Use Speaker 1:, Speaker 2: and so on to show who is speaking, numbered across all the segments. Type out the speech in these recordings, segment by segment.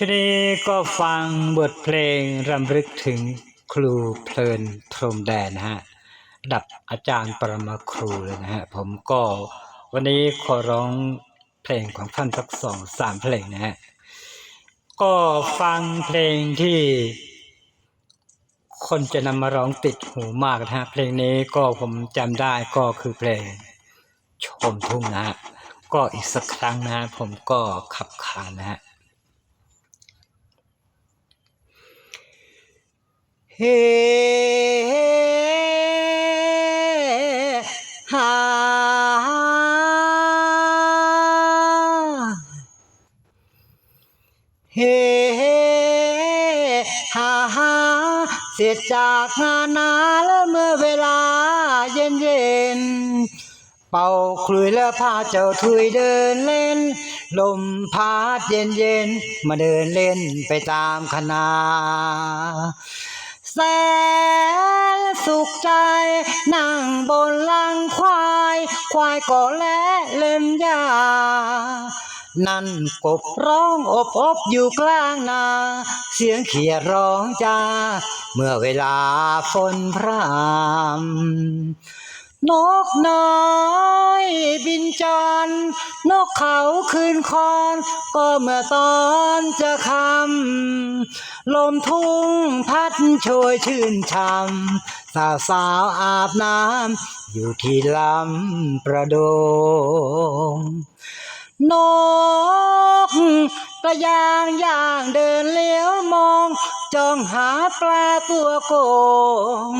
Speaker 1: ชนี้ก็ฟังบทเพลงรำลึกถึงครูเพลินพรมแดนนะฮะระดับอาจารย์ปรมาครูเลยนะฮะ ผมก็วันนี้ขอร้องเพลงของท่านสักสองสามเพลงนะฮะ ก็ฟังเพลงที่คนจะนำมาร้องติดหูมากนะฮะ เพลงนี้ก็ผมจำได้ก็คือเพลงชมทุ่งนะฮะ ก็อีกสักครั้งนะฮะผมก็ขับขานนะฮะ เฮ้ฮาเฮ้ฮาฮาเสร็จจากงานนาแล้วเมื่อเวลาเย็นเย็นเป่าคลุยแล้วพาเจ้าทุยเดินเล่น ลมพัดเย็นเย็นมาเดินเล่นไปตามคณะ แสนสุขใจ นั่งบนลังควาย ควายก็และเล่นยา นั่นกบร้องอบอบอยู่กลางนา เสียงเขียร้องจ้า เมื่อเวลาฝนพราม นกน้อยบินจรนกเขาคืนคอน ก็เมื่อตอนจะคำลมทุ่งพัดโชยชื่นช่ำสาวสาวอาบน้ำอยู่ที่ลำประโดงนกกระยางย่างเดินเลี้ยวมอง จ้องหาปลาตัวโกง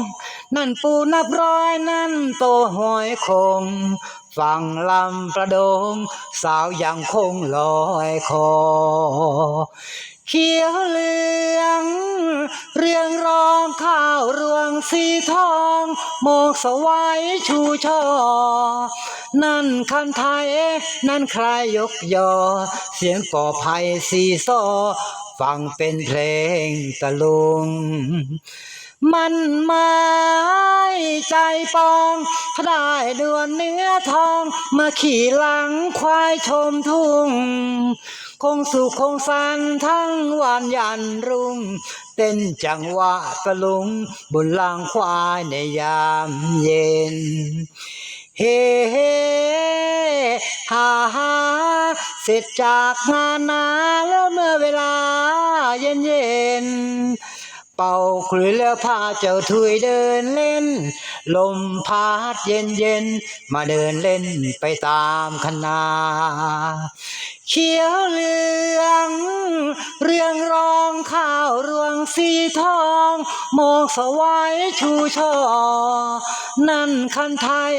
Speaker 1: นั่นปูนับร้อยนั่นโตหอยคงฟังลำประดง สาวยังคงลอยคอ เขียวเหลือง เรียงรองข้าวรวงสีทอง โมกสวัยชูช่อนั่นคันไทย นั่นใครยกยอ เสียงก่อภัยสีซอฟังเป็นเพลงตะลุง มันไม้ใจปองถ้าได้ดวนเนื้อทองมาขี่หลังควายชมทุ่ง คงสุขคงสันทั้งวันยันรุ่ง เต้นจังหวะตะลุงบนลางควายในยามเย็น เฮเฮฮ่าฮ่าเสร็จจากงานนาแล้วเมื่อเวลาเย็นเย็น เป่าคลุยแล้วพาเจ้าถุยเดินเล่น ลมพัดเย็นเย็นมาเดินเล่นไปตามคณะเขียวเหลือง เรียงรองข้าวรวงสีทองมองสวัยชูช่อ นั่นคันไทย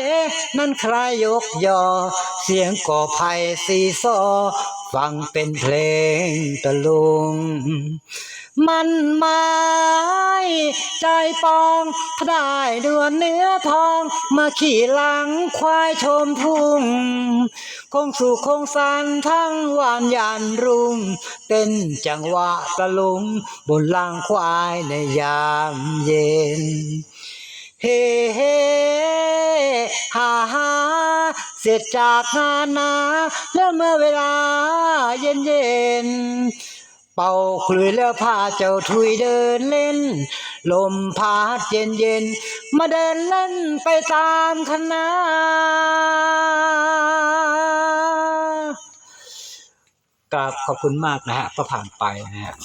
Speaker 1: นั่นใครยกยอ เสียงก่อภัยสีซอ ฟังเป็นเพลงตะลุง มันไม้ใจปองถ้าได้ดวนเนื้อทอง มาขี่หลังควายชมทุ่ง คงสุขคงสันทั้งวันยันรุ่งเต้นจังหวะตะลุง บนลางควายในยามเย็น เฮ้เฮฮ่าฮ่า ร็จจากงานนาแล้วเมื่อเวลาเย็นเย็นๆเป่าคลุยแล้วพาเจ้าทุยเดินเล่น ลมพัดเย็นเย็นๆมาเดินเล่นไปตามคณะกราบขอบคุณมากนะฮะก็ผ่านไปนะฮะ